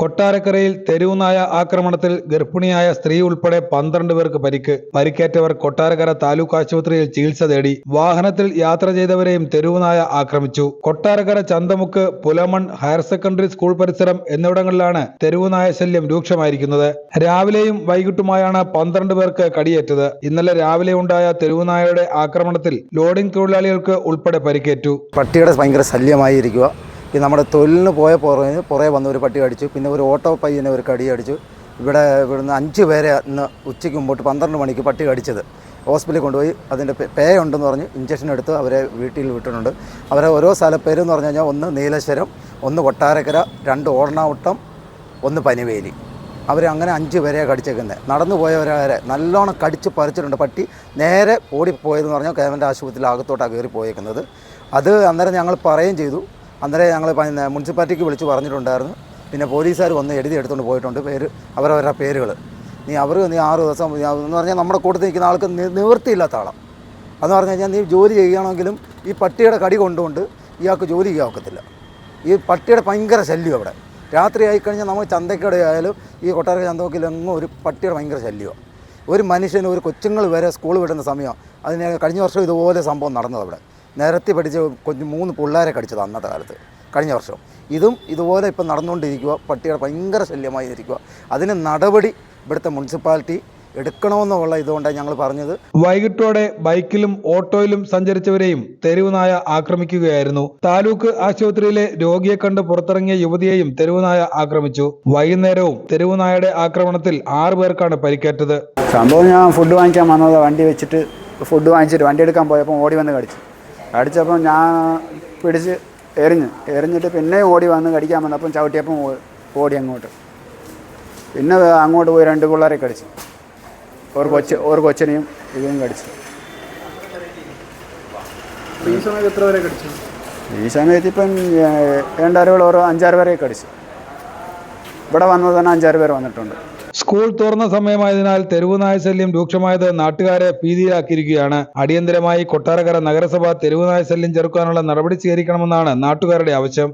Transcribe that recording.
കൊട്ടാരക്കരയിൽ തെരുവുനായ ആക്രമണത്തിൽ ഗർഭിണിയായ സ്ത്രീ ഉൾപ്പെടെ പന്ത്രണ്ട് പേർക്ക് പരിക്ക്. പരിക്കേറ്റവർ കൊട്ടാരക്കര താലൂക്ക് ആശുപത്രിയിൽ ചികിത്സ തേടി വാഹനത്തിൽ യാത്ര ചെയ്തവരെയും തെരുവുനായ ആക്രമിച്ചു. Kottarakkara Chanthamukku Pulamon higher secondary school പരിസരം എന്നിവിടങ്ങളിലാണ് തെരുവുനായ ശല്യം രൂക്ഷമായിരിക്കുന്നത്. രാവിലെയും വൈകിട്ടുമായാണ് പന്ത്രണ്ട് പേർക്ക് കടിയേറ്റത്. ഇന്നലെ രാവിലെ ഉണ്ടായ തെരുവുനായയുടെ ആക്രമണത്തിൽ ലോഡിംഗ് തൊഴിലാളികൾക്ക് ഉൾപ്പെടെ പരിക്കേറ്റു. പട്ടിയുടെ ഭയങ്കര ശല്യമായിരിക്കുക. ഈ നമ്മുടെ തൊഴിലിന് പോയ പുറകെ പുറകെ വന്ന് ഒരു പട്ടി അടിച്ചു പിന്നെ ഒരു ഓട്ടോ പയ്യനെ ഒരു കടി അടിച്ചു ഇവിടെ ഇവിടുന്ന് അഞ്ച് പേരെ ഇന്ന് ഉച്ചയ്ക്ക് മുമ്പോട്ട് പന്ത്രണ്ട് മണിക്ക് പട്ടി കടിച്ചത്. ഹോസ്പിറ്റലിൽ കൊണ്ടുപോയി. അതിന്റെ പേ- ഉണ്ടെന്ന് പറഞ്ഞ് ഇഞ്ചക്ഷൻ എടുത്ത് അവരെ വീട്ടിൽ വിട്ടിട്ടുണ്ട്. അവരെ ഓരോ സ്ഥലപ്പേരെന്ന് പറഞ്ഞു കഴിഞ്ഞാൽ ഒന്ന് നീലേശ്വരം ഒന്ന് കൊട്ടാരക്കര രണ്ട് ഓർണാവട്ടം ഒന്ന് പനിവേലി. അവർ അങ്ങനെ അഞ്ച് പേരെ കടിച്ചേക്കുന്നത് നടന്നു പോയവരെ നല്ലോണം കടിച്ച് പറിച്ചിട്ടുണ്ട് പട്ടി. നേരെ ഓടിപ്പോയതെന്ന് പറഞ്ഞാൽ ഗവൺമെന്റ് ആശുപത്രിയിൽ അകത്തോട്ടാണ് കയറി പോയേക്കുന്നത് അത് അന്നേരം ഞങ്ങൾ പറയുകയും ചെയ്തു. അന്നേരം ഞങ്ങൾ മുനിസിപ്പാലിറ്റിക്ക് വിളിച്ച് പറഞ്ഞിട്ടുണ്ടായിരുന്നു. പിന്നെ പോലീസുകാർ വന്ന് എഴുതി എടുത്തുകൊണ്ട് പോയിട്ടുണ്ട്. പേര് അവരവരുടെ പേരുകൾ നീ അവർ നീ ആറ് ദിവസം എന്ന് പറഞ്ഞാൽ നമ്മുടെ കൂട്ടത്തിൽ നിൽക്കുന്ന ആൾക്ക് നിവൃത്തിയില്ലാത്ത ആളാണ് അതെന്ന് പറഞ്ഞു കഴിഞ്ഞാൽ നീ ജോലി ചെയ്യുകയാണെങ്കിലും ഈ പട്ടിയുടെ കടി കൊണ്ടുകൊണ്ട് ഇയാൾക്ക് ജോലി ചെയ്യാൻ ഒക്കത്തില്ല. ഈ പട്ടിയുടെ ഭയങ്കര ശല്യം അവിടെ. രാത്രി ആയിക്കഴിഞ്ഞാൽ നമ്മൾ ചന്തക്കടെ ആയാലും ഈ കൊട്ടാരക്ക ചന്തമൊക്കിലെങ്ങും ഒരു പട്ടിയുടെ ഭയങ്കര ശല്യമാണ് ഒരു മനുഷ്യന് ഒരു കൊച്ചുങ്ങൾ വരെ സ്കൂൾ വിടുന്ന സമയം അതിന് കഴിഞ്ഞ വർഷം ഇതുപോലെ സംഭവം നടന്നത് അവിടെ നിരത്തി പഠിച്ച് കൊഞ്ച് മൂന്ന് പിള്ളേരെ കടിച്ചത് അന്നത്തെ കാലത്ത് കഴിഞ്ഞ വർഷം. ഇതും ഇതുപോലെ ഇപ്പം നടന്നുകൊണ്ടിരിക്കുക പട്ടിയുടെ ഭയങ്കര ശല്യമായി ഇരിക്കുക അതിന് നടപടി ഇവിടുത്തെ മുനിസിപ്പാലിറ്റി എടുക്കണമെന്നുള്ള ഇതുകൊണ്ടാണ് ഞങ്ങൾ പറഞ്ഞത്. വൈകിട്ടോടെ ബൈക്കിലും ഓട്ടോയിലും സഞ്ചരിച്ചവരെയും തെരുവുനായ ആക്രമിക്കുകയായിരുന്നു. താലൂക്ക് ആശുപത്രിയിലെ രോഗിയെ കണ്ട് പുറത്തിറങ്ങിയ യുവതിയെയും തെരുവുനായ ആക്രമിച്ചു. വൈകുന്നേരവും തെരുവുനായയുടെ ആക്രമണത്തിൽ ആറു പേർക്കാണ് പരിക്കേറ്റത്. സംഭവം ഞാൻ ഫുഡ് വാങ്ങിക്കാൻ വന്നത് വണ്ടി വെച്ചിട്ട് ഫുഡ് വാങ്ങിച്ചിട്ട് വണ്ടി എടുക്കാൻ പോയപ്പോൾ ഓടി വന്ന് കടിച്ചു. കടിച്ചപ്പോൾ ഞാൻ പിടിച്ച് എറിഞ്ഞ്. എറിഞ്ഞിട്ട് പിന്നെ ഓടി വന്ന് കടിക്കാൻ വന്നപ്പം ചവിട്ടിയപ്പം ഓടി അങ്ങോട്ട്. പിന്നെ അങ്ങോട്ട് പോയി രണ്ട് പിള്ളേരെ കടിച്ചു. ഒരു കൊച്ച് ഒരു കൊച്ചിനെയും ഇതും കടിച്ചു. ഈ സമയത്ത് ഇപ്പം രണ്ടാറുകൾ ഓരോ അഞ്ചാറ് പേരെ കടിച്ചു. ഇവിടെ വന്നത് തന്നെ അഞ്ചാറ് പേർ വന്നിട്ടുണ്ട്. സ്കൂൾ തുറന്ന സമയമായതിനാൽ തെരുവുനായ ശല്യം രൂക്ഷമായത് നാട്ടുകാരെ ഭീതിയിലാക്കിയിരിക്കുകയാണ്. അടിയന്തരമായി കൊട്ടാരക്കര നഗരസഭ തെരുവുനായ ശല്യം ചെറുക്കാനുള്ള നടപടി സ്വീകരിക്കണമെന്നാണ് നാട്ടുകാരുടെ ആവശ്യം.